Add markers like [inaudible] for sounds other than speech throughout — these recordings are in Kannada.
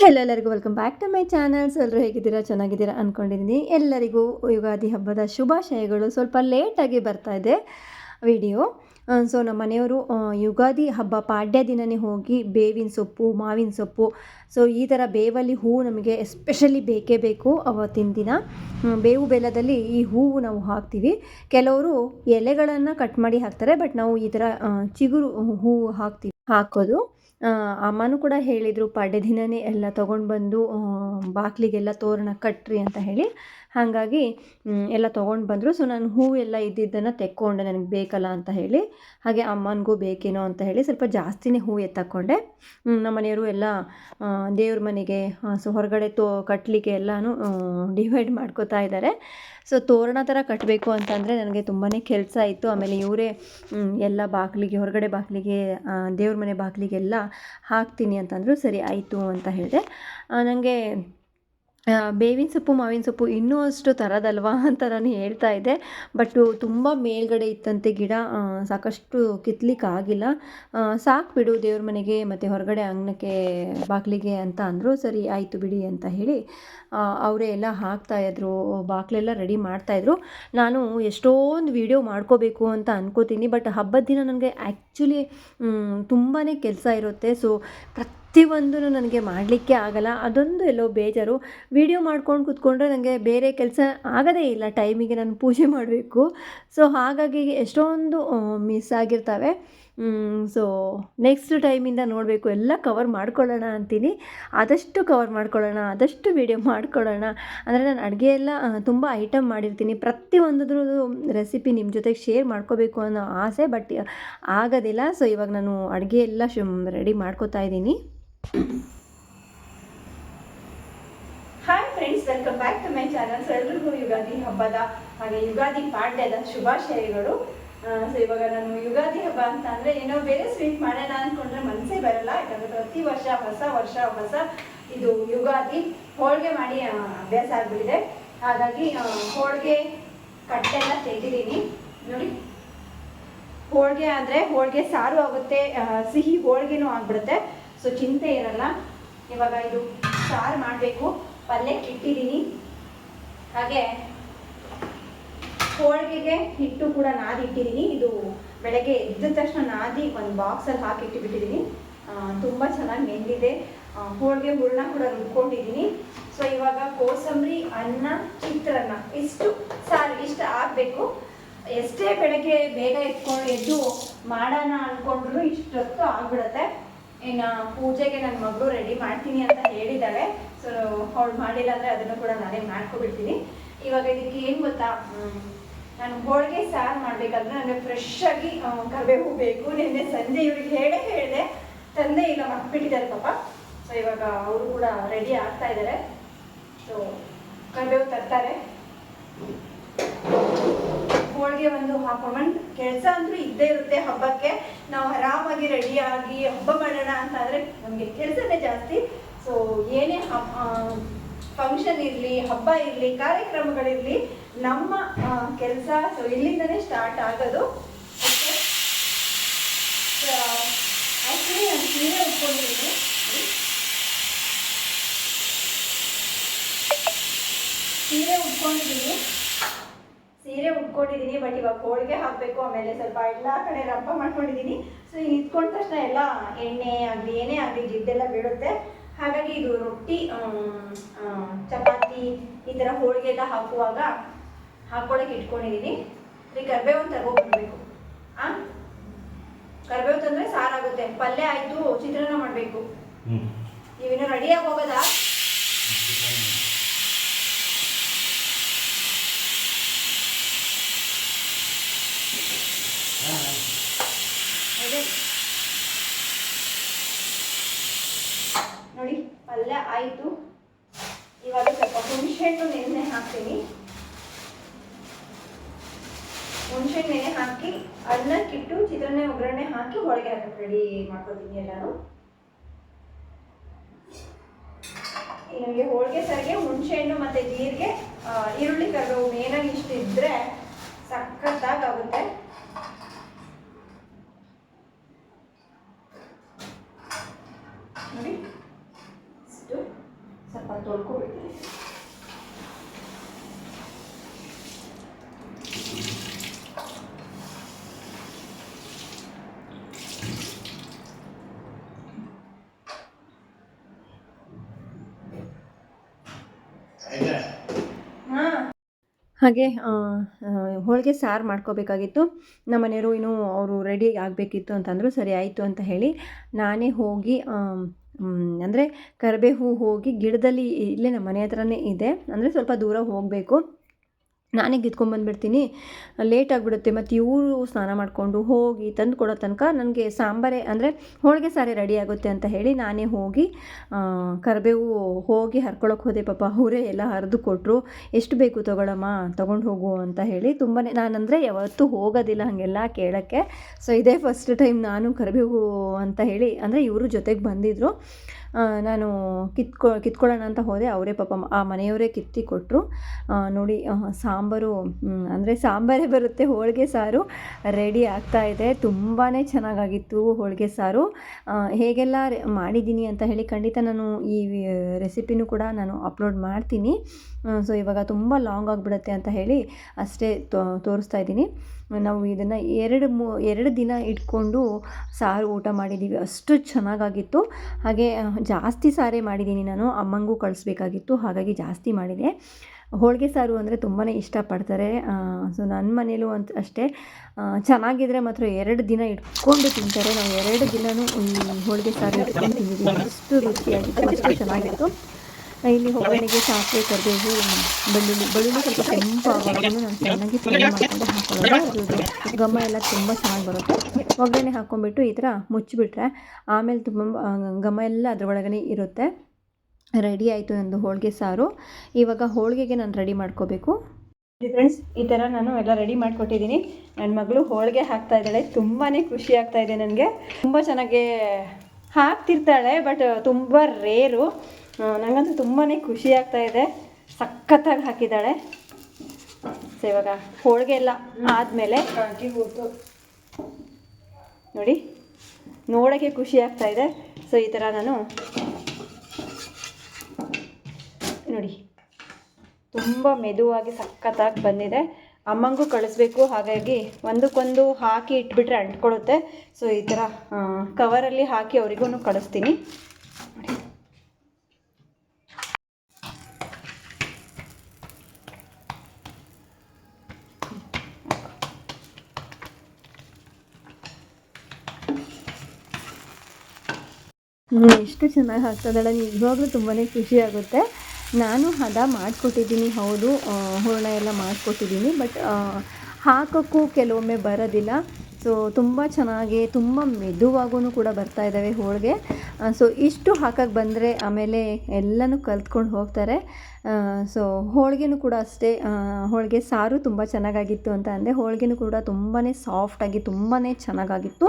ಹೆಲೋ ಎಲ್ಲರಿಗೂ welcome back to my channels ಎಲ್ಲರೂ ಹೇಗಿದ್ದೀರಾ? ಚೆನ್ನಾಗಿದ್ದೀರಾ ಅಂದ್ಕೊಂಡಿದ್ದೀನಿ ಎಲ್ಲರಿಗೂ ಯುಗಾದಿ ಹಬ್ಬದ ಶುಭಾಶಯಗಳು. ಸ್ವಲ್ಪ ಲೇಟಾಗಿ ಬರ್ತಾ ಇದೆ ವಿಡಿಯೋ ಸೊ ನಮ್ಮ ಮನೆಯವರು ಯುಗಾದಿ ಹಬ್ಬ ಪಾಡ್ಯ ದಿನವೇ ಹೋಗಿ ಬೇವಿನ ಸೊಪ್ಪು, ಮಾವಿನ ಸೊಪ್ಪು ಸೊ ಈ ಥರ ಬೇವಲ್ಲಿ ಹೂವು ನಮಗೆ ಎಸ್ಪೆಷಲಿ ಬೇಕೇ ಬೇಕು ಅವತ್ತಿನ ದಿನ. ಬೇವು ಬೆಲ್ಲದಲ್ಲಿ ಈ ಹೂವು ನಾವು ಹಾಕ್ತೀವಿ. ಕೆಲವರು ಎಲೆಗಳನ್ನು ಕಟ್ ಮಾಡಿ ಹಾಕ್ತಾರೆ ಬಟ್ ನಾವು ಈ ಥರ ಚಿಗುರು ಹೂವು ಹಾಕ್ತೀವಿ, ಹಾಕೋದು. ಅಮ್ಮನೂ ಕೂಡ ಹೇಳಿದರು ಪಾಡ್ಯ ದಿನವೇ ಎಲ್ಲ ತೊಗೊಂಡು ಬಂದು ಬಾಗಿಲಿಗೆಲ್ಲ ತೋರಣ ಕಟ್ರಿ ಅಂತ ಹೇಳಿ. ಹಾಗಾಗಿ ಎಲ್ಲ ತೊಗೊಂಡು ಬಂದರು. ಸೊ ನಾನು ಹೂವು ಎಲ್ಲ ಇದ್ದಿದ್ದನ್ನು ತೆಕ್ಕೊಂಡೆ. ನನಗೆ ಬೇಕಲ್ಲ ಅಂತ ಹೇಳಿ. ಹಾಗೆ ಅಮ್ಮನಿಗೂ ಬೇಕೇನೋ ಅಂತ ಹೇಳಿ ಸ್ವಲ್ಪ ಜಾಸ್ತಿನೇ ಹೂವು ಎತ್ತಕೊಂಡೆ. ನಮ್ಮ ಮನೆಯವರು ಎಲ್ಲ ದೇವ್ರ ಮನೆಗೆ ಸೊ, ಹೊರಗಡೆ ತೋ ಕಟ್ಟಲಿಕ್ಕೆ ಎಲ್ಲನೂ ಡಿವೈಡ್ ಮಾಡ್ಕೋತಾ ಇದ್ದಾರೆ. ಸೊ ತೋರಣ ಥರ ಕಟ್ಟಬೇಕು ಅಂತಂದರೆ ನನಗೆ ತುಂಬಾ ಕೆಲಸ ಇತ್ತು ಆಮೇಲೆ ಇವರೇ ಎಲ್ಲ ಬಾಗಿಲಿಗೆ, ಹೊರಗಡೆ ಬಾಗಿಲಿಗೆ ದೇವ್ರ ಮನೆ ಬಾಗಿಲಿಗೆಲ್ಲ ಹಾಕ್ತೀನಿ ಅಂತಂದರು ಸರಿ ಆಯಿತು ಅಂತ ಹೇಳಿದೆ. ನನಗೆ ಬೇವಿನ ಸೊಪ್ಪು ಮಾವಿನ ಸೊಪ್ಪು ಇನ್ನೂ ಅಷ್ಟು ತರೋದಲ್ವಾ [laughs] ಅಂತ ನಾನು ಹೇಳ್ತಾ ಇದ್ದೆ. ಬಟ್ಟು ತುಂಬ ಮೇಲ್ಗಡೆ ಇತ್ತಂತೆ ಗಿಡ ಸಾಕಷ್ಟು ಕಿತ್ಲಿಕ್ಕೆ ಆಗಿಲ್ಲ ಆ, ಸಾಕು ಬಿಡು ದೇವ್ರ ಮನೆಗೆ ಮತ್ತು ಹೊರಗಡೆ ಅಂಗನಕ್ಕೆ ಬಾಗಿಲಿಗೆ ಅಂತ ಅಂದರು ಸರಿ ಆಯಿತು ಬಿಡಿ ಅಂತ ಹೇಳಿ ಅವರೇ ಎಲ್ಲ ಹಾಕ್ತಾಯಿದ್ರು ಬಾಗಿಲೆಲ್ಲ ರೆಡಿ ಮಾಡ್ತಾಯಿದ್ರು ನಾನು ಎಷ್ಟೊಂದು ವೀಡಿಯೋ ಮಾಡ್ಕೋಬೇಕು ಅಂತ ಅನ್ಕೋತೀನಿ ಬಟ್ ಹಬ್ಬದ ದಿನ ನನಗೆ ಆ್ಯಕ್ಚುಲಿ ತುಂಬಾ ಕೆಲಸ ಇರುತ್ತೆ. ಸೊ ಪ್ರತಿಯೊಂದೂ ನನಗೆ ಮಾಡಲಿಕ್ಕೆ ಆಗಲ್ಲ. ಅದೊಂದು ಎಲ್ಲೋ ಬೇಜಾರು. ವೀಡಿಯೋ ಮಾಡ್ಕೊಂಡು ಕೂತ್ಕೊಂಡ್ರೆ ನನಗೆ ಬೇರೆ ಕೆಲಸ ಆಗೋದೇ ಇಲ್ಲ. ಟೈಮಿಗೆ ನಾನು ಪೂಜೆ ಮಾಡಬೇಕು. ಸೊ ಹಾಗಾಗಿ ಎಷ್ಟೊಂದು ಮಿಸ್ ಆಗಿರ್ತವೆ. ಸೊ ನೆಕ್ಸ್ಟ್ ಟೈಮಿಂದ ನೋಡಬೇಕು. ಎಲ್ಲ ಕವರ್ ಮಾಡ್ಕೊಳ್ಳೋಣ ಅಂತೀನಿ. ಆದಷ್ಟು ಕವರ್ ಮಾಡ್ಕೊಳ್ಳೋಣ, ಆದಷ್ಟು ವೀಡಿಯೋ ಮಾಡ್ಕೊಳ್ಳೋಣ. ಅಂದರೆ ನಾನು ಅಡುಗೆ ಎಲ್ಲ ತುಂಬ ಐಟಮ್ ಮಾಡಿರ್ತೀನಿ. ಪ್ರತಿಯೊಂದದ್ರದ್ದು ರೆಸಿಪಿ ನಿಮ್ಮ ಜೊತೆಗೆ ಶೇರ್ ಮಾಡ್ಕೋಬೇಕು ಅನ್ನೋ ಆಸೆ ಬಟ್ ಆಗೋದಿಲ್ಲ. ಸೊ ಇವಾಗ ನಾನು ಅಡುಗೆ ಎಲ್ಲ ಶು ರೆಡಿ ಮಾಡ್ಕೋತಾ ಇದ್ದೀನಿ. Hi friends welcome back to my channels ಎಲ್ರಿಗೂ ಯುಗಾದಿ ಹಬ್ಬದ, ಹಾಗೆ ಯುಗಾದಿ ಪಾಡ್ಯದ ಶುಭಾಶಯಗಳು. ಸೊ ಇವಾಗ ನಾನು ಯುಗಾದಿ ಹಬ್ಬ ಅಂತ ಏನೋ ಬೇರೆ ಸ್ವೀಟ್ ಮಾಡೋಣ ಅಂದ್ಕೊಂಡ್ರೆ ಮನಸ್ಸೇ ಬರಲ್ಲ. ಯಾಕಂದ್ರೆ ಪ್ರತಿ ವರ್ಷ ಹೊಸ ವರ್ಷ ಹೊಸ ಇದು ಯುಗಾದಿ ಹೋಳಿಗೆ ಮಾಡಿ ಅಭ್ಯಾಸ ಆಗ್ಬಿಟ್ಟಿದೆ. ಹಾಗಾಗಿ ಹೋಳಿಗೆ ಕಟ್ಟೆಲ್ಲ ತೆಗೆದಿದ್ದೀನಿ. ನೋಡಿ. ಹೋಳಿಗೆ ಆದರೆ ಹೋಳಿಗೆ ಸಾರು ಆಗುತ್ತೆ ಸಿಹಿ ಹೋಳಿಗೆನೂ ಆಗ್ಬಿಡುತ್ತೆ. ಸೊ ಚಿಂತೆ ಇರಲ್ಲ. ಇವಾಗ ಇದು ಸಾರು ಮಾಡಬೇಕು. ಪಲ್ಯಕ್ಕೆ ಇಟ್ಟಿದ್ದೀನಿ. ಹಾಗೆ ಹೋಳಿಗೆಗೆ ಹಿಟ್ಟು ಕೂಡ ನಾದಿ ಇಟ್ಟಿದ್ದೀನಿ ಇದು ಬೆಳಗ್ಗೆ ಎದ್ದ ತಕ್ಷಣ ನಾದಿ ಒಂದು ಬಾಕ್ಸಲ್ಲಿ ಹಾಕಿ ಇಟ್ಟುಬಿಟ್ಟಿದ್ದೀನಿ. ತುಂಬ ಚೆನ್ನಾಗಿ ನೆಂದಿದೆ. ಹೋಳಿಗೆ ಹೂರಣ ಕೂಡ ರುಬ್ಕೊಂಡಿದ್ದೀನಿ. ಸೊ ಇವಾಗ ಕೋಸಂಬರಿ, ಅನ್ನ, ಚಿತ್ರಾನ್ನ. ಇಷ್ಟು ಸಾರು, ಇಷ್ಟು ಆಗಬೇಕು. ಎಷ್ಟೇ ಬೆಳಗ್ಗೆ ಬೇಗ ಎತ್ಕೊಂಡು ಎದ್ದು ಮಾಡೋಣ ಅಂದ್ಕೊಂಡ್ರು ಇಷ್ಟೊತ್ತು ಆಗ್ಬಿಡುತ್ತೆ. ಇನ್ನು ಪೂಜೆಗೆ ನನ್ನ ಮಗಳು ರೆಡಿ ಮಾಡ್ತೀನಿ ಅಂತ ಹೇಳಿದ್ದಾಳೆ ಸೊ ಅವಳು ಮಾಡಿಲ್ಲ ಅಂದರೆ ಅದನ್ನು ಕೂಡ ನಾನೇ ಮಾಡ್ಕೊಬಿಡ್ತೀನಿ. ಇವಾಗ ಇದಕ್ಕೆ ಏನು ಗೊತ್ತಾ? ನಾನು ಹೋಳಿಗೆ, ಸಾರು ಮಾಡಬೇಕಾದ್ರೆ ನನಗೆ ಫ್ರೆಶ್ ಆಗಿ ಕರಿಬೇವು ಬೇಕು. ನಿನ್ನೆ ಸಂಜೆ ಇವ್ರಿಗೆ ಹೇಳೇ ಹೇಳಿದೆ. ತಂದೆ ಇಲ್ಲ ಮಕ್ಬಿಟ್ಟಿದ್ದಾರೆ ಪಾಪ. ಸೊ ಇವಾಗ ಅವರು ಕೂಡ ರೆಡಿ ಆಗ್ತಾ ಇದ್ದಾರೆ. ಸೊ ಕರಿಬೇವು ತರ್ತಾರೆ. ಹೋಳಿಗೆ ಒಂದು ಹಾಕೊಂಡ್ ಕೆಲಸ ಅಂತೂ ಇದ್ದೇ ಇರುತ್ತೆ ಹಬ್ಬಕ್ಕೆ. ನಾವು ಆರಾಮಾಗಿ ರೆಡಿಯಾಗಿ ಹಬ್ಬ ಮಾಡೋಣ ಅಂತ ಅಂದ್ರೆ ನಮಗೆ ಕೆಲಸನೇ ಜಾಸ್ತಿ. ಸೊ ಏನೇ ಫಂಕ್ಷನ್ ಇರಲಿ, ಹಬ್ಬ ಇರಲಿ, ಕಾರ್ಯಕ್ರಮಗಳಿರಲಿ, ನಮ್ಮ ಕೆಲಸ ಸೊ ಇಲ್ಲಿಂದನೇ ಸ್ಟಾರ್ಟ್ ಆಗೋದು. ಆ್ಯಕ್ಚುಲಿ ನಾನು ಸೀರೆ ಉಟ್ಕೊಂಡಿದ್ದೀನಿ ಸೀರೆ ಉಟ್ಕೊಂಡಿದ್ದೀನಿ ಬಟ್ ಇವಾಗ ಹೋಳಿಗೆ ಹಾಕಬೇಕು ಆಮೇಲೆ ಸ್ವಲ್ಪ ಎಲ್ಲ ಕಡೆ ರಪ್ಪ ಮಾಡ್ಕೊಂಡಿದ್ದೀನಿ ಸೊ ನಿಂತ್ಕೊಂಡ ತಕ್ಷಣ ಎಲ್ಲ ಎಣ್ಣೆ ಆಗಲಿ ಏನೇ ಆಗಲಿ ಜಿಡ್ಡೆಲ್ಲ ಬೀಳುತ್ತೆ. ಹಾಗಾಗಿ ಇದು ರೊಟ್ಟಿ ಚಪಾತಿ ಈ ಥರ ಹೋಳಿಗೆ ಎಲ್ಲ ಹಾಕುವಾಗ ಹಾಕೊಳ್ಳೋಕೆ ಇಟ್ಕೊಂಡಿದ್ದೀನಿ ಈಗ ಕರ್ಬೇವು ತಗೋಬರ್ಬೇಕು ಆ? ಕರ್ಬೇವು ತಂದರೆ ಸಾರಾಗುತ್ತೆ. ಪಲ್ಯ ಆಯಿತು ಚಿತ್ರಾನ್ನ ಮಾಡಬೇಕು. ನೀವಿನ್ನೂ ರೆಡಿಯಾಗಿ ಹೋಗೋದಾ ಅದೇ. ನೋಡಿ ಪಲ್ಯ ಆಯಿತು ಇವಾಗ ಸ್ವಲ್ಪ ಹುಣಸೆಹಣ್ಣು ನೆನೆ ಹಾಕ್ತೀನಿ ಹುಣಸೆಹಣ್ಣು ನೆನೆ ಹಾಕಿ ಅನ್ನಕ್ಕಿಟ್ಟು ಚಿತ್ರಾನ್ನ, ಒಗ್ಗರಣೆ ಹಾಕಿ ಹೋಳಿಗೆ ಹಾಕಕ್ಕೆ ರೆಡಿ ಮಾಡ್ಕೊತೀನಿ ಎಲ್ಲಾನು ನಿಮಗೆ ಹೋಳಿಗೆ ಸರಿಗೆ ಹುಣಸೆಹಣ್ಣು ಮತ್ತೆ ಜೀರಿಗೆ ಈರುಳ್ಳಿ ಕರಿಬೇವು ಮೇನಾಗಿ ಇಷ್ಟು ಇದ್ರೆ ಸಖತ್ತಾಗುತ್ತೆ ನೋಡಿ ಇಷ್ಟು ಸ್ವಲ್ಪ ತೊಳ್ಕೊಬಿಡ್ತೀನಿ ಹಾಗೆ ಹೋಳಿಗೆ ಸಾರು ಮಾಡ್ಕೋಬೇಕಾಗಿತ್ತು. ನಮ್ಮ ಮನೆಯವರು ಇನ್ನೂ ಅವರು ರೆಡಿ ಆಗಬೇಕಿತ್ತು ಅಂತಂದರು, ಸರಿ ಆಯಿತು ಅಂತ ಹೇಳಿ ನಾನೇ ಹೋಗಿ ಅಂದರೆ ಕರಿಬೇವು ಹೋಗಿ ಗಿಡದಲ್ಲಿ ಇಲ್ಲೇ ನಮ್ಮ ಮನೆ ಹತ್ರನೇ ಇದೆ. ಅಂದರೆ ಸ್ವಲ್ಪ ದೂರ ಹೋಗಬೇಕು. ನಾನೇ ಕಿತ್ಕೊಂಡ್ಬಂದ್ಬಿಡ್ತೀನಿ ಲೇಟ್ ಆಗಿಬಿಡುತ್ತೆ. ಮತ್ತು ಇವರು ಸ್ನಾನ ಮಾಡಿಕೊಂಡು ಹೋಗಿ ತಂದು ಕೊಡೋ ತನಕ ನನಗೆ ಸಾಂಬಾರೇ, ಅಂದರೆ ಹೋಳಿಗೆ ಸಾರೇ ರೆಡಿ ಆಗುತ್ತೆ ಅಂತ ಹೇಳಿ ನಾನೇ ಹೋಗಿ ಕರಿಬೇವು ಹೋಗಿ ಹರ್ಕೊಳಕ್ಕೆ ಹೋದೆ. ಪಾಪ ಅವರೇ ಎಲ್ಲ ಹರಿದು ಕೊಟ್ಟರು ಎಷ್ಟು ಬೇಕು ತೊಗೊಳಮ್ಮ, ತೊಗೊಂಡು ಹೋಗು ಅಂತ ಹೇಳಿ ತುಂಬಾ ನಾನಂದರೆ ಯಾವತ್ತೂ ಹೋಗೋದಿಲ್ಲ ಹಾಗೆಲ್ಲ ಕೇಳೋಕ್ಕೆ. ಸೊ ಇದೇ ಫಸ್ಟ್ ಟೈಮ್ ನಾನು ಕರಿಬೇವು ಅಂತ ಹೇಳಿ, ಅಂದರೆ ಇವರು ಜೊತೆಗೆ ಬಂದಿದ್ದರು ನಾನು ಕಿತ್ಕೊ, ಕಿತ್ಕೊಳ್ಳೋಣ ಅಂತ ಹೋದೆ. ಅವರೇ ಪಾಪ ಆ ಮನೆಯವರೇ ಕಿತ್ತಿ ಕೊಟ್ಟರು ನೋಡಿ ಸಾಂಬಾರು ಅಂದರೆ ಸಾಂಬಾರೇ ಬರುತ್ತೆ. ಹೋಳಿಗೆ ಸಾರು ರೆಡಿ ಆಗ್ತಾ ಇದೆ. ತುಂಬಾ ಚೆನ್ನಾಗಾಗಿತ್ತು ಹೋಳಿಗೆ ಸಾರು. ಹೇಗೆಲ್ಲ ಮಾಡಿದ್ದೀನಿ ಅಂತ ಹೇಳಿ ಖಂಡಿತ ನಾನು ಈ ರೆಸಿಪಿನೂ ಕೂಡ ನಾನು ಅಪ್ಲೋಡ್ ಮಾಡ್ತೀನಿ. ಸೊ, ಇವಾಗ ತುಂಬ ಲಾಂಗ್ ಆಗಿಬಿಡುತ್ತೆ ಅಂತ ಹೇಳಿ ಅಷ್ಟೇ ತೋರಿಸ್ತಾ ಇದ್ದೀನಿ. ನಾವು ಇದನ್ನು ಎರಡು ಮೂ, ಎರಡು ದಿನ ಇಟ್ಕೊಂಡು ಸಾರು ಊಟ ಮಾಡಿದ್ದೀವಿ ಅಷ್ಟು ಚೆನ್ನಾಗಾಗಿತ್ತು. ಹಾಗೆ ಜಾಸ್ತಿ ಸಾರೇ ಮಾಡಿದ್ದೀನಿ ನಾನು. ಅಮ್ಮಂಗೂ ಕಳಿಸ್ಬೇಕಾಗಿತ್ತು. ಹಾಗಾಗಿ ಜಾಸ್ತಿ ಮಾಡಿದೆ. ಹೋಳಿಗೆ ಸಾರು ಅಂದರೆ ತುಂಬಾ ಇಷ್ಟಪಡ್ತಾರೆ. ಸೊ ನನ್ನ ಮನೇಲೂ ಅಂತ ಅಷ್ಟೇ. ಚೆನ್ನಾಗಿದ್ರೆ ಮಾತ್ರ ಎರಡು ದಿನ ಇಟ್ಕೊಂಡು ತಿಂತಾರೆ. ನಾವು ಎರಡು ದಿನವೂ ಹೋಳಿಗೆ ಸಾರು ಇಟ್ಕೊಂಡು ತಿಂದಿದ್ದೀವಿ ಅಷ್ಟು ರುಚಿಯಾಗಿತ್ತು, ಅಷ್ಟು ಚೆನ್ನಾಗಿತ್ತು. ಇಲ್ಲಿ ಒಗ್ಗರಣೆಗೆ ಸಾಸಿವೆ ಕರಿಬೇವು ಬೆಳ್ಳುಳ್ಳಿ ಬೆಳ್ಳುಳ್ಳಿ ಸ್ವಲ್ಪ ಕೆಂಪು ನಾನು ಚೆನ್ನಾಗಿ ಫ್ರೈ ಮಾಡ್ಕೊಂಡು ಹಾಕೊಳ್ಳೋದು. ಘಮ ಎಲ್ಲ ತುಂಬ ಚೆನ್ನಾಗಿ ಬರುತ್ತೆ. ಒಗ್ಗರಣೆ ಹಾಕ್ಕೊಂಡ್ಬಿಟ್ಟು ಈ ಥರ ಮುಚ್ಚಿಬಿಟ್ರೆ ಆಮೇಲೆ ತುಂಬ ಘಮ ಎಲ್ಲ ಅದರೊಳಗನೆ ಇರುತ್ತೆ. ರೆಡಿ ಆಯಿತು ನಂದು ಹೋಳಿಗೆ ಸಾರು. ಇವಾಗ ಹೋಳಿಗೆಗೆ ನಾನು ರೆಡಿ ಮಾಡ್ಕೋಬೇಕು. ಫ್ರೆಂಡ್ಸ್ ಈ ಥರ ನಾನು ಎಲ್ಲ ರೆಡಿ ಮಾಡಿಕೊಟ್ಟಿದ್ದೀನಿ. ನನ್ನ ಮಗಳು ಹೋಳಿಗೆ ಹಾಕ್ತಾ ಇದ್ದಾಳೆ. ತುಂಬಾ ಖುಷಿ ಆಗ್ತಾ ಇದೆ ನನಗೆ. ತುಂಬ ಚೆನ್ನಾಗಿ ಹಾಕ್ತಿರ್ತಾಳೆ, ಬಟ್ ತುಂಬ ರೇರು. ನನಗಂತೂ ತುಂಬಾ ಖುಷಿ ಆಗ್ತಾ ಇದೆ. ಸಖತ್ತಾಗಿ ಹಾಕಿದ್ದಾಳೆ. ಸೊ, ಇವಾಗ ಹೋಳಿಗೆ ಎಲ್ಲ ಆದಮೇಲೆ ನೋಡಿ, ನೋಡೋಕ್ಕೆ ಖುಷಿ ಆಗ್ತಾ ಇದೆ. ಸೊ, ಈ ಥರ ನಾನು ನೋಡಿ, ತುಂಬ ಮೆದುವಾಗಿ ಸಖತ್ತಾಗಿ ಬಂದಿದೆ. ಅಮ್ಮಂಗೂ ಕಳಿಸ್ಬೇಕು, ಹಾಗಾಗಿ ಒಂದಕ್ಕೊಂದು ಹಾಕಿ ಇಟ್ಬಿಟ್ರೆ ಅಂಟ್ಕೊಳ್ಳುತ್ತೆ. ಸೊ, ಈ ಥರ ಕವರಲ್ಲಿ ಹಾಕಿ ಅವರಿಗೂ ಕಳಿಸ್ತೀನಿ. ನೋಡಿ. ಎಷ್ಟು ಚೆನ್ನಾಗಿ ಹಾಕ್ತದಳ ನಿಜವಾಗ್ಲೂ ತುಂಬಾ ಖುಷಿ ಆಗುತ್ತೆ. ನಾನು ಹದ ಮಾಡಿಕೊಟ್ಟಿದ್ದೀನಿ, ಹೌದು ಹೂರ್ಣ ಎಲ್ಲ ಮಾಡಿಕೊಟ್ಟಿದ್ದೀನಿ, ಬಟ್ ಹಾಕೋಕ್ಕೂ ಕೆಲವೊಮ್ಮೆ ಬರೋದಿಲ್ಲ. ಸೊ ತುಂಬ ಚೆನ್ನಾಗಿ, ತುಂಬ ಮೆದುವಾಗೂ ಕೂಡ ಬರ್ತಾ ಇದ್ದಾವೆ ಹೋಳಿಗೆ ಸೊ ಇಷ್ಟು ಹಾಕಕ್ಕೆ ಬಂದರೆ ಆಮೇಲೆ ಎಲ್ಲನೂ ಕಲ್ತ್ಕೊಂಡು ಹೋಗ್ತಾರೆ. ಸೊ ಹೋಳಿಗೆನೂ ಕೂಡ ಅಷ್ಟೇ ಹೋಳಿಗೆ ಸಾರು ತುಂಬ ಚೆನ್ನಾಗಾಗಿತ್ತು ಅಂತ ಅಂದೆ. ಹೋಳಿಗೆನೂ ಕೂಡ ತುಂಬಾ ಸಾಫ್ಟಾಗಿ ತುಂಬಾ ಚೆನ್ನಾಗಾಗಿತ್ತು.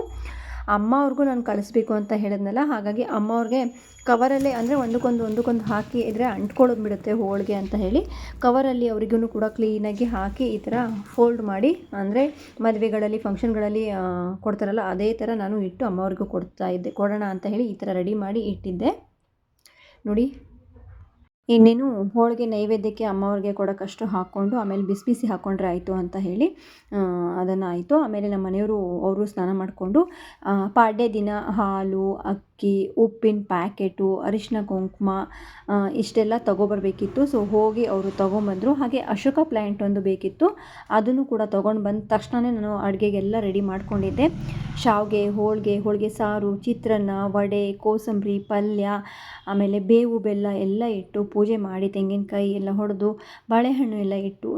ಅಮ್ಮ ಅವ್ರಿಗೂ ನಾನು ಕಳಿಸ್ಬೇಕು ಅಂತ ಹೇಳಿದ್ನಲ್ಲ, ಹಾಗಾಗಿ ಅಮ್ಮ ಅವ್ರಿಗೆ ಕವರಲ್ಲೇ ಅಂದರೆ ಒಂದಕ್ಕೊಂದು ಒಂದಕ್ಕೊಂದು ಹಾಕಿ ಇದ್ರೆ ಅಂಟ್ಕೊಳ್ಳೋದು ಬಿಡುತ್ತೆ ಹೋಳಿಗೆ ಅಂತ ಹೇಳಿ, ಕವರಲ್ಲಿ ಅವರಿಗೂ ಕೂಡ ಕ್ಲೀನಾಗಿ ಹಾಕಿ ಈ ಥರ ಫೋಲ್ಡ್ ಮಾಡಿ, ಅಂದರೆ ಮದುವೆಗಳಲ್ಲಿ ಫಂಕ್ಷನ್ಗಳಲ್ಲಿ ಕೊಡ್ತಾರಲ್ಲ, ಅದೇ ಥರ ನಾನು ಇಟ್ಟು ಅಮ್ಮವ್ರಿಗೂ ಕೊಡ್ತಾ ಇದ್ದೆ, ಕೊಡೋಣ ಅಂತ ಹೇಳಿ ಈ ಥರ ರೆಡಿ ಮಾಡಿ ಇಟ್ಟಿದ್ದೆ. ನೋಡಿ ಇನ್ನೇನು ಹೋಳಿಗೆ ನೈವೇದ್ಯಕ್ಕೆ ಅಮ್ಮವ್ರಿಗೆ ಕೊಡೋಕ್ಕಷ್ಟು ಹಾಕ್ಕೊಂಡು ಆಮೇಲೆ ಬಿಸಿ ಬಿಸಿ ಹಾಕ್ಕೊಂಡ್ರೆ ಆಯಿತು ಅಂತ ಹೇಳಿ ಅದನ್ನು ಆಯಿತು. ಆಮೇಲೆ ನಮ್ಮ ಮನೆಯವರು ಅವರು ಸ್ನಾನ ಮಾಡಿಕೊಂಡು ಪಾಡ್ಯ ದಿನ ಹಾಲು, ಅಕ್ಕಿ ಉಪ್ಪಿನ ಪ್ಯಾಕೆಟು, ಅರಿಶಿನ, ಕುಂಕುಮ ಇಷ್ಟೆಲ್ಲ ತೊಗೊಬರ್ಬೇಕಿತ್ತು. ಸೊ ಹೋಗಿ ಅವರು ತೊಗೊಂಬಂದರು. ಹಾಗೆ ಅಶೋಕ ಪ್ಲ್ಯಾಂಟ್ ಒಂದು ಬೇಕಿತ್ತು. ಅದನ್ನು ಕೂಡ ತೊಗೊಂಡು ಬಂದ ತಕ್ಷಣವೇ ನಾನು ಅಡುಗೆಗೆಲ್ಲ ರೆಡಿ ಮಾಡಿಕೊಂಡಿದ್ದೆ. ಶಾವಿಗೆ, ಹೋಳಿಗೆ ಹೋಳಿಗೆ ಸಾರು, ಚಿತ್ರಾನ್ನ, ವಡೆ, ಕೋಸಂಬರಿ, ಪಲ್ಯ, ಆಮೇಲೆ ಬೇವು ಬೆಲ್ಲ ಎಲ್ಲ ಇಟ್ಟು ಪೂಜೆ ಮಾಡಿ ತೆಂಗಿನಕಾಯಿ ಎಲ್ಲ ಹೊಡೆದು ಬಾಳೆಹಣ್ಣು ಎಲ್ಲ ಇಟ್ಟು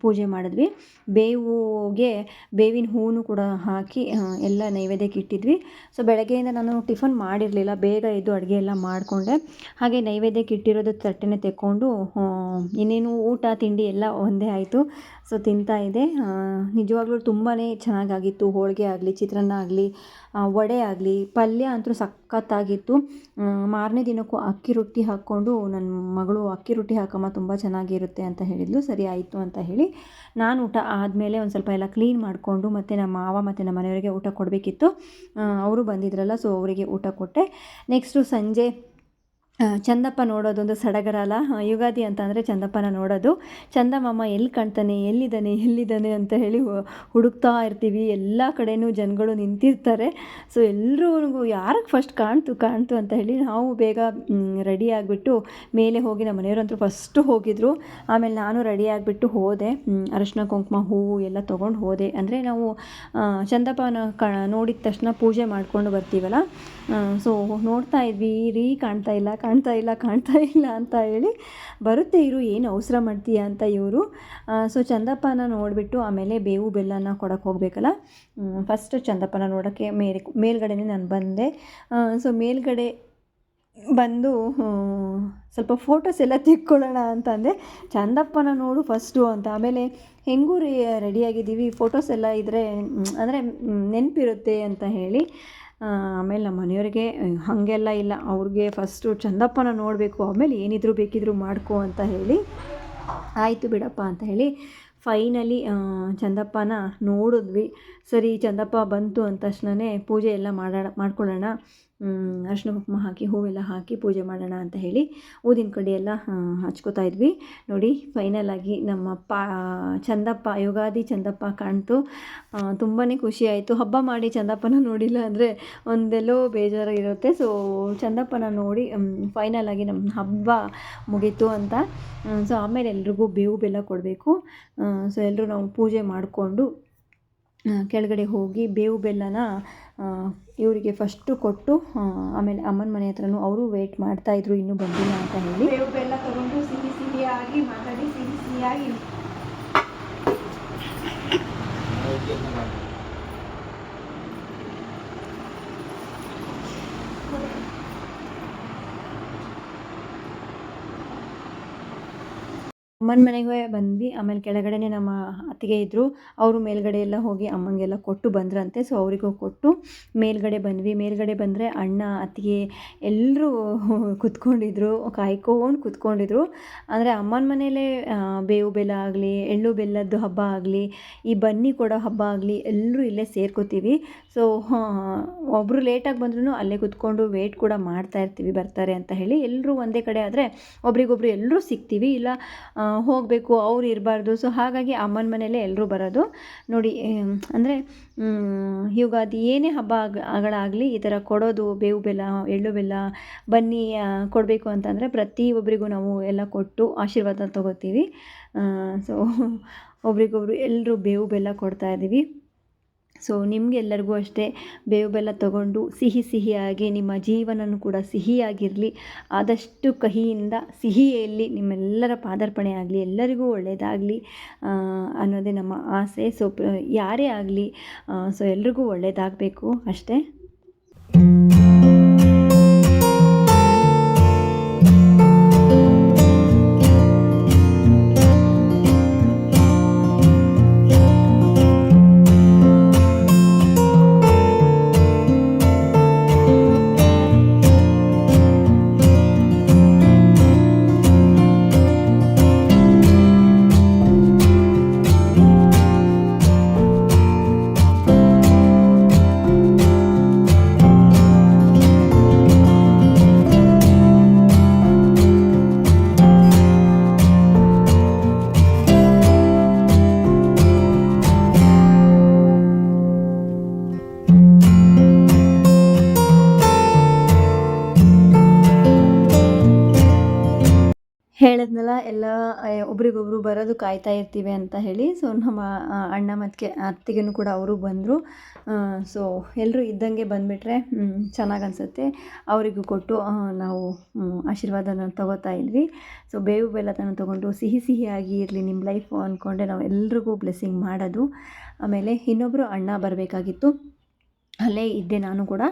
ಪೂಜೆ ಮಾಡಿದ್ವಿ. ಬೇವುಗೆ ಬೇವಿನ ಹೂವು ಕೂಡ ಹಾಕಿ ಎಲ್ಲ ನೈವೇದ್ಯಕ್ಕೆ ಇಟ್ಟಿದ್ವಿ. ಸೊ ಬೆಳಗ್ಗೆಯಿಂದ ನಾನು ಟಿಫನ್ ಮಾಡಿರಲಿಲ್ಲ ಬೇಗ ಎದ್ದು ಅಡುಗೆ ಎಲ್ಲ ಮಾಡಿಕೊಂಡೆ. ಹಾಗೆ ನೈವೇದ್ಯಕ್ಕೆ ಇಟ್ಟಿರೋದು ತಟ್ಟೆನೆ ತೆಕ್ಕೊಂಡು ಇನ್ನೇನು ಊಟ, ತಿಂಡಿ ಎಲ್ಲ ಒಂದೇ ಆಯಿತು. ಸೊ ತಿಂತಾ ಇದೆ ನಿಜವಾಗ್ಲೂ ತುಂಬಾ ಚೆನ್ನಾಗಾಗಿತ್ತು. ಹೋಳಿಗೆ ಆಗಲಿ, ಚಿತ್ರಾನ್ನ ಆಗಲಿ ವಡೆ ಆಗಲಿ, ಪಲ್ಯ ಅಂತೂ ಸಖತ್ತಾಗಿತ್ತು. ಮಾರನೇ ದಿನಕ್ಕೂ ಅಕ್ಕಿ ರೊಟ್ಟಿ ಹಾಕ್ಕೊಂಡು ನನ್ನ ಮಗಳು ಅಕ್ಕಿ ರೊಟ್ಟಿ ಹಾಕಮ್ಮ, ತುಂಬ ಚೆನ್ನಾಗಿರುತ್ತೆ ಅಂತ ಹೇಳಿದ್ಲು. ಸರಿ, ಆಯಿತು ಅಂತ ಹೇಳಿ ನಾನು ಊಟ ಆದಮೇಲೆ ಒಂದು ಸ್ವಲ್ಪ ಎಲ್ಲ ಕ್ಲೀನ್ ಮಾಡಿಕೊಂಡು ಮತ್ತು ನಮ್ಮ ಮಾವ ಮತ್ತು ನಮ್ಮ ಮನೆಯವರಿಗೆ ಊಟ ಕೊಡಬೇಕಿತ್ತು. ಅವರು ಬಂದಿದ್ರಲ್ಲ ಸೊ ಅವರಿಗೆ ಊಟ ಕೊಟ್ಟೆ. ನೆಕ್ಸ್ಟು ಸಂಜೆ ಚಂದಪ್ಪ ನೋಡೋದೊಂದು ಸಡಗರ ಅಲ್ಲ? ಯುಗಾದಿ ಅಂತ ಅಂದರೆ ಚಂದಪ್ಪನ ನೋಡೋದು. ಚಂದಮಾಮ ಎಲ್ಲಿ ಕಾಣ್ತಾನೆ? ಎಲ್ಲಿದ್ದಾನೆ? ಎಲ್ಲಿದ್ದಾನೆ? ಅಂತ ಹೇಳಿ ಹುಡುಕ್ತಾ ಇರ್ತೀವಿ. ಎಲ್ಲ ಕಡೆಯೂ ಜನಗಳು ನಿಂತಿರ್ತಾರೆ. ಸೊ ಎಲ್ಲರೂ ಯಾರಿಗೆ ಫಸ್ಟ್ ಕಾಣ್ತು ಕಾಣ್ತು ಅಂತ ಹೇಳಿ ನಾವು ಬೇಗ ರೆಡಿ ಆಗಿಬಿಟ್ಟು ಮೇಲೆ ಹೋಗಿ ನಮ್ಮ ಮನೆಯವರಂತೂ ಫಸ್ಟು ಹೋಗಿದ್ರು. ಆಮೇಲೆ ನಾನು ರೆಡಿ ಆಗಿಬಿಟ್ಟು ಹೋದೆ. ಅರಿಶಿನ, ಕುಂಕುಮ, ಹೂವು ಎಲ್ಲ ತೊಗೊಂಡು ಹೋದೆ. ಅಂದರೆ ನಾವು ಚಂದಪ್ಪನ ಕ, ನೋಡಿದ ತಕ್ಷಣ ಪೂಜೆ ಮಾಡಿಕೊಂಡು ಬರ್ತೀವಲ್ಲ? ಸೊ ನೋಡ್ತಾ ಇದ್ವಿ ರೀ ಕಾಣ್ತಾ ಇಲ್ಲ ಕಾಣ್ತಾ ಇಲ್ಲ ಕಾಣ್ತಾ ಇಲ್ಲ ಅಂತ ಹೇಳಿ ಬರುತ್ತೆ ಇರು, ಏನು ಅವಸರ ಮಾಡ್ತೀಯ ಅಂತ ಇವರು. ಸೊ ಚಂದಪ್ಪನ ನೋಡಿಬಿಟ್ಟು ಆಮೇಲೆ ಬೇವು ಬೆಲ್ಲನ ಕೊಡೋಕೆ ಹೋಗಬೇಕಲ್ಲ? ಫಸ್ಟ್ ಚಂದಪ್ಪನ ನೋಡೋಕ್ಕೆ ಮೇಲೆ, ಮೇಲ್ಗಡೆನೇ ನಾನು ಬಂದೆ. ಸೊ ಮೇಲ್ಗಡೆ ಬಂದು ಸ್ವಲ್ಪ ಫೋಟೋಸ್ ಎಲ್ಲ ತೆಕ್ಕೊಳ್ಳೋಣ ಅಂತಂದೆ ಚಂದಪ್ಪನ ನೋಡು ಫಸ್ಟು ಅಂತ. ಆಮೇಲೆ ಹೆಂಗೂ ರೀ ರೆಡಿಯಾಗಿದ್ದೀವಿ ಫೋಟೋಸ್ ಎಲ್ಲ ಇದ್ದರೆ ಅಂದರೆ ನೆನಪಿರುತ್ತೆ ಅಂತ ಹೇಳಿ. ಆಮೇಲೆ ನಮ್ಮ ಮನೆಯವ್ರಿಗೆ ಹಾಗೆಲ್ಲ ಇಲ್ಲ. ಅವ್ರಿಗೆ ಫಸ್ಟು ಚಂದಪ್ಪನ ನೋಡಬೇಕು, ಆಮೇಲೆ ಏನಿದ್ರು ಬೇಕಿದ್ರು ಮಾಡ್ಕೋ ಅಂತ ಹೇಳಿ. ಆಯಿತು ಬಿಡಪ್ಪ ಅಂತ ಹೇಳಿ ಫೈನಲಿ ಚಂದಪ್ಪನ ನೋಡಿದ್ವಿ. ಸರಿ, ಚಂದಪ್ಪ ಬಂತು ಅಂದ ತಕ್ಷಣವೇ ಪೂಜೆ ಎಲ್ಲ ಮಾಡೋಣ ಮಾಡ್ಕೊಳ್ಳೋಣ. ಅರಿಶಿನ ಕುಂಕುಮ ಹಾಕಿ, ಹೂವೆಲ್ಲ ಹಾಕಿ ಪೂಜೆ ಮಾಡೋಣ ಅಂತ ಹೇಳಿ ಊದಿನ ಕಡೆಯೆಲ್ಲ ಎಲ್ಲ ಹಚ್ಕೋತಾ ಇದ್ವಿ. ನೋಡಿ ಫೈನಲ್ ಆಗಿ ನಮ್ಮ ಪಾ, ಚಂದಪ್ಪ, ಯುಗಾದಿ ಚಂದಪ್ಪ ಕಾಣ್ತು. ತುಂಬಾ ಖುಷಿಯಾಯಿತು ಹಬ್ಬ ಮಾಡಿ ಚಂದಪ್ಪನ ನೋಡಿಲ್ಲ ಅಂದರೆ ಒಂದೆಲ್ಲೋ ಬೇಜಾರು ಇರುತ್ತೆ. ಸೊ ಚಂದಪ್ಪನ ನೋಡಿ ಫೈನಲ್ ಆಗಿ ನಮ್ಮ ಹಬ್ಬ ಮುಗೀತು ಅಂತ. ಸೊ ಆಮೇಲೆ ಎಲ್ರಿಗೂ ಬೇವು ಬೆಲ್ಲ ಕೊಡಬೇಕು. ಸೊ ಎಲ್ಲರೂ ನಾವು ಪೂಜೆ ಮಾಡಿಕೊಂಡು ಕೆಳಗಡೆ ಹೋಗಿ ಬೇವು ಬೆಲ್ಲನ ಇವರಿಗೆ ಫಸ್ಟು ಕೊಟ್ಟು ಆಮೇಲೆ ಅಮ್ಮನ ಮನೆ ಹತ್ರನೂ ಅವರು ಮಾಡ್ತಾ ಇದ್ರು ಇನ್ನೂ ಬಂದಿಲ್ಲ ಅಂತ ಹೇಳಿ. ಎಲ್ಲ ಬೆಲ್ಲ ತಗೊಂಡು ಸಿಹಿ ಸಿಹಿಯಾಗಿ ಮಾತಾಡಿ ಸಿಹಿ ಸಿಹಿಯಾಗಿ ಅಮ್ಮನ ಮನೆಗೆ ಬಂದ್ವಿ. ಆಮೇಲೆ ಕೆಳಗಡೆನೆ ನಮ್ಮ ಅತ್ತಿಗೆ ಇದ್ದರು ಅವರು ಮೇಲ್ಗಡೆ ಎಲ್ಲ ಹೋಗಿ ಅಮ್ಮಂಗೆಲ್ಲ ಕೊಟ್ಟು ಬಂದ್ರಂತೆ. ಸೊ ಅವರಿಗೂ ಕೊಟ್ಟು ಮೇಲ್ಗಡೆ ಬಂದ್ವಿ. ಮೇಲ್ಗಡೆ ಬಂದರೆ ಅಣ್ಣ, ಅತ್ತಿಗೆ ಎಲ್ಲರೂ ಕುತ್ಕೊಂಡಿದ್ರು. ಕಾಯ್ಕೊಂಡು ಕುತ್ಕೊಂಡಿದ್ರು. ಅಂದರೆ ಅಮ್ಮನ ಮನೆಯಲ್ಲೇ ಬೇವು ಬೆಲ್ಲ ಆಗಲಿ, ಎಳ್ಳು ಬೆಲ್ಲದ್ದು ಹಬ್ಬ ಆಗಲಿ, ಈ ಬನ್ನಿ ಕೊಡೋ ಹಬ್ಬ ಆಗಲಿ ಎಲ್ಲರೂ ಇಲ್ಲೇ ಸೇರ್ಕೋತೀವಿ. ಸೊ ಒಬ್ಬರು ಲೇಟಾಗಿ ಬಂದ್ರೂ ಅಲ್ಲೇ ಕುತ್ಕೊಂಡು ವೇಟ್ ಕೂಡ ಮಾಡ್ತಾ ಇರ್ತೀವಿ, ಬರ್ತಾರೆ ಅಂತ ಹೇಳಿ ಎಲ್ಲರೂ ಒಂದೇ ಕಡೆ ಆದರೆ ಒಬ್ರಿಗೊಬ್ರು ಎಲ್ಲರೂ ಸಿಗ್ತೀವಿ. ಇಲ್ಲ ಹೋಗಬೇಕು, ಅವ್ರು ಇರಬಾರ್ದು. ಸೊ ಹಾಗಾಗಿ ಅಮ್ಮನ ಮನೆಯಲ್ಲೇ ಎಲ್ಲರೂ ಬರೋದು. ನೋಡಿ ಅಂದರೆ ಯುಗಾದಿ ಏನೇ ಹಬ್ಬ ಆಗಳಾಗಲಿ ಗಳಾಗಲಿ ಈ ಥರ ಕೊಡೋದು, ಬೇವು ಬೆಲ್ಲ, ಎಳ್ಳು ಬೆಲ್ಲ, ಬನ್ನಿ ಕೊಡಬೇಕು ಅಂತಂದರೆ ಪ್ರತಿಯೊಬ್ಬರಿಗೂ ನಾವು ಎಲ್ಲ ಕೊಟ್ಟು ಆಶೀರ್ವಾದ ತಗೋತೀವಿ. ಸೊ ಒಬ್ರಿಗೊಬ್ರು ಎಲ್ಲರೂ ಬೇವು ಬೆಲ್ಲ ಕೊಡ್ತಾ ಇದ್ದೀವಿ. ಸೊ ನಿಮಗೆಲ್ಲರಿಗೂ ಅಷ್ಟೇ ಬೇವು ಬೆಲ್ಲ ತಗೊಂಡು ಸಿಹಿ ಸಿಹಿಯಾಗಿ, ನಿಮ್ಮ ಜೀವನನೂ ಕೂಡ ಸಿಹಿಯಾಗಿರಲಿ. ಆದಷ್ಟು ಕಹಿಯಿಂದ, ಸಿಹಿಯಲ್ಲಿ ನಿಮ್ಮೆಲ್ಲರ ಪಾದಾರ್ಪಣೆ ಆಗಲಿ, ಎಲ್ಲರಿಗೂ ಒಳ್ಳೆಯದಾಗಲಿ ಅನ್ನೋದೇ ನಮ್ಮ ಆಸೆ. ಸೊ ಯಾರೇ ಆಗಲಿ ಸೊ ಎಲ್ರಿಗೂ ಒಳ್ಳೆಯದಾಗಬೇಕು ಅಷ್ಟೇ. ಹೇಳಿದ್ನಲ್ಲ, ಎಲ್ಲ ಒಬ್ರಿಗೊಬ್ರು ಬರೋದು ಕಾಯ್ತಾ ಇರ್ತೀವಿ ಅಂತ ಹೇಳಿ, ಸೊ ನಮ್ಮ ಅಣ್ಣ ಮತ್ತು ಅತ್ತಿಗೆನೂ ಕೂಡ ಅವರು ಬಂದರು. ಸೊ ಎಲ್ಲರೂ ಇದ್ದಂಗೆ ಬಂದುಬಿಟ್ರೆ ಚೆನ್ನಾಗಿ ಅನಿಸುತ್ತೆ. ಅವರಿಗೂ ಕೊಟ್ಟು ನಾವು ಆಶೀರ್ವಾದನ ತಗೋತಾ ಇದ್ವಿ. ಸೊ ಬೇವು ಬೆಲ್ಲತನ ತೊಗೊಂಡು ಸಿಹಿ ಸಿಹಿಯಾಗಿ ಇರಲಿ ನಿಮ್ಮ ಲೈಫು ಅಂದ್ಕೊಂಡೆ ನಾವು ಎಲ್ರಿಗೂ ಬ್ಲೆಸ್ಸಿಂಗ್ ಮಾಡೋದು. ಆಮೇಲೆ ಇನ್ನೊಬ್ಬರು ಅಣ್ಣ ಬರಬೇಕಾಗಿತ್ತು. ಅಲ್ಲೇ ಇದ್ದೆ ನಾನು ಕೂಡ.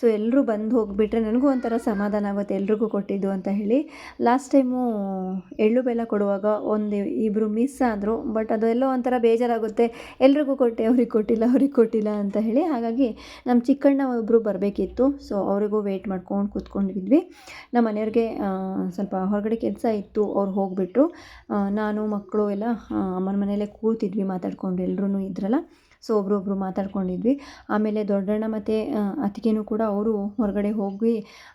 ಸೊ ಎಲ್ಲರೂ ಬಂದು ಹೋಗಿಬಿಟ್ರೆ ನನಗೂ ಒಂಥರ ಸಮಾಧಾನ ಆಗುತ್ತೆ. ಎಲ್ರಿಗೂ ಕೊಟ್ಟಿದ್ದು ಅಂತ ಹೇಳಿ. ಲಾಸ್ಟ್ ಟೈಮು ಎಳ್ಳು ಬೆಲ್ಲ ಕೊಡುವಾಗ ಒಂದು ಇಬ್ಬರು ಮಿಸ್ ಆದರು ಬಟ್ ಅದೆಲ್ಲೋ ಒಂಥರ ಬೇಜಾರಾಗುತ್ತೆ. ಎಲ್ರಿಗೂ ಕೊಟ್ಟೆ, ಅವ್ರಿಗೆ ಕೊಟ್ಟಿಲ್ಲ ಅವ್ರಿಗೆ ಕೊಟ್ಟಿಲ್ಲ ಅಂತ ಹೇಳಿ. ಹಾಗಾಗಿ ನಮ್ಮ ಚಿಕ್ಕಣ್ಣ ಒಬ್ಬರು ಬರಬೇಕಿತ್ತು. ಸೊ ಅವರಿಗೂ ವೆಯ್ಟ್ ಮಾಡ್ಕೊಂಡು ಕೂತ್ಕೊಂಡಿದ್ವಿ. ನಮ್ಮ ಮನೆಯವ್ರಿಗೆ ಸ್ವಲ್ಪ ಹೊರಗಡೆ ಕೆಲಸ ಇತ್ತು. ಅವ್ರು ಹೋಗಿಬಿಟ್ರು. ನಾನು, ಮಕ್ಕಳು ಎಲ್ಲ ಅಮ್ಮನ ಮನೆಯಲ್ಲೇ ಕೂತಿದ್ವಿ, ಮಾತಾಡ್ಕೊಂಡು. ಎಲ್ಲರೂ ಇದ್ರಲ್ಲ. ಸೊ ಒಬ್ರೊಬ್ರು ಮಾತಾಡ್ಕೊಂಡಿದ್ವಿ. ಆಮೇಲೆ ದೊಡ್ಡಣ್ಣ ಮತ್ತು ಅತ್ತಿಗೆನೂ ಕೂಡ ಅವರು ಹೊರಗಡೆ ಹೋಗಿ,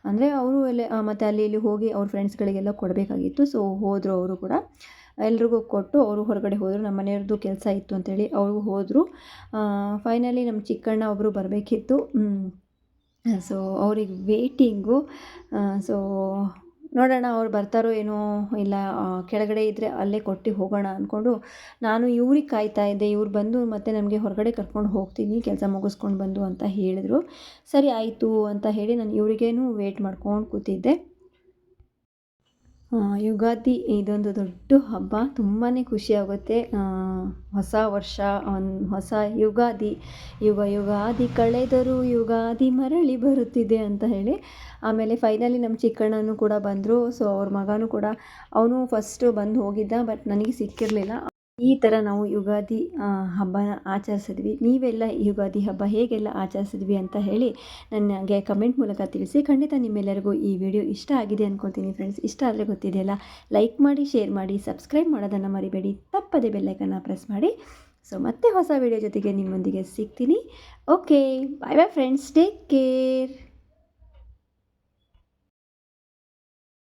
ಅಂದರೆ ಅವರು ಎಲ್ಲೇ ಮತ್ತು ಅಲ್ಲಿ ಇಲ್ಲಿ ಹೋಗಿ ಅವ್ರ ಫ್ರೆಂಡ್ಸ್ಗಳಿಗೆಲ್ಲ ಕೊಡಬೇಕಾಗಿತ್ತು. ಸೊ ಹೋದರು ಅವರು ಕೂಡ. ಎಲ್ರಿಗೂ ಕೊಟ್ಟು ಅವರು ಹೊರಗಡೆ ಹೋದರು. ನಮ್ಮ ಮನೆಯವ್ರದ್ದು ಕೆಲಸ ಇತ್ತು ಅಂತೇಳಿ ಅವರು ಹೋದರು. ಫೈನಲಿ ನಮ್ಮ ಚಿಕ್ಕಣ್ಣ ಒಬ್ಬರು ಬರಬೇಕಿತ್ತು. ಸೊ ಅವ್ರಿಗೆ ವೇಟಿಂಗು ಸೊ ನೋಡೋಣ ಅವ್ರು ಬರ್ತಾರೋ ಏನೋ ಇಲ್ಲ ಕೆಳಗಡೆ ಇದ್ದರೆ ಅಲ್ಲೇ ಕೊಟ್ಟು ಹೋಗೋಣ ಅಂದ್ಕೊಂಡು ನಾನು ಇವ್ರಿಗೆ ಕಾಯ್ತಾ ಇದ್ದೆ. ಇವ್ರು ಬಂದು ಮತ್ತೆ ನಮಗೆ ಹೊರಗಡೆ ಕರ್ಕೊಂಡು ಹೋಗ್ತೀನಿ, ಕೆಲಸ ಮುಗಿಸ್ಕೊಂಡು ಬಂದು ಅಂತ ಹೇಳಿದರು. ಸರಿ, ಆಯಿತು ಅಂತ ಹೇಳಿ ನಾನು ಇವರಿಗೇನು ವೇಟ್ ಮಾಡ್ಕೊಂಡು ಕೂತಿದ್ದೆ. ಯುಗಾದಿ ಇದೊಂದು ದೊಡ್ಡ ಹಬ್ಬ. ತುಂಬಾ ಖುಷಿಯಾಗುತ್ತೆ. ಹೊಸ ವರ್ಷ ಒಂದು ಹೊಸ ಯುಗಾದಿ, ಯುಗ ಯುಗಾದಿ ಕಳೆದರೂ ಯುಗಾದಿ ಮರಳಿ ಬರುತ್ತಿದೆ ಅಂತ ಹೇಳಿ. ಆಮೇಲೆ ಫೈನಲಿ ನಮ್ಮ ಚಿಕ್ಕಣ್ಣನೂ ಕೂಡ ಬಂದರು. ಸೊ ಅವ್ರ ಮಗನೂ ಕೂಡ, ಅವನು ಫಸ್ಟು ಬಂದು ಹೋಗಿದ್ದ ಬಟ್ ನನಗೆ ಸಿಕ್ಕಿರಲಿಲ್ಲ. ಈ ಥರ ನಾವು ಯುಗಾದಿ ಹಬ್ಬನ ಆಚರಿಸಿದ್ವಿ. ನೀವೆಲ್ಲ ಯುಗಾದಿ ಹಬ್ಬ ಹೇಗೆಲ್ಲ ಆಚರಿಸಿದ್ವಿ ಅಂತ ಹೇಳಿ ನನಗೆ ಕಮೆಂಟ್ ಮೂಲಕ ತಿಳಿಸಿ. ಖಂಡಿತ ನಿಮ್ಮೆಲ್ಲರಿಗೂ ಈ ವಿಡಿಯೋ ಇಷ್ಟ ಆಗಿದೆ ಅಂದ್ಕೊಳ್ತೀನಿ ಫ್ರೆಂಡ್ಸ್ ಇಷ್ಟ ಆದರೆ ಗೊತ್ತಿದೆಯಲ್ಲ ಲೈಕ್ ಮಾಡಿ ಶೇರ್ ಮಾಡಿ ಸಬ್ಸ್ಕ್ರೈಬ್ ಮಾಡೋದನ್ನು ಮರಿಬೇಡಿ. ತಪ್ಪದೆ ಬೆಲ್ಲೈಕನ್ನು ಪ್ರೆಸ್ ಮಾಡಿ. ಸೊ ಮತ್ತೆ ಹೊಸ ವಿಡಿಯೋ ಜೊತೆಗೆ ನಿಮ್ಮೊಂದಿಗೆ ಸಿಗ್ತೀನಿ. Okay bye bye friends take care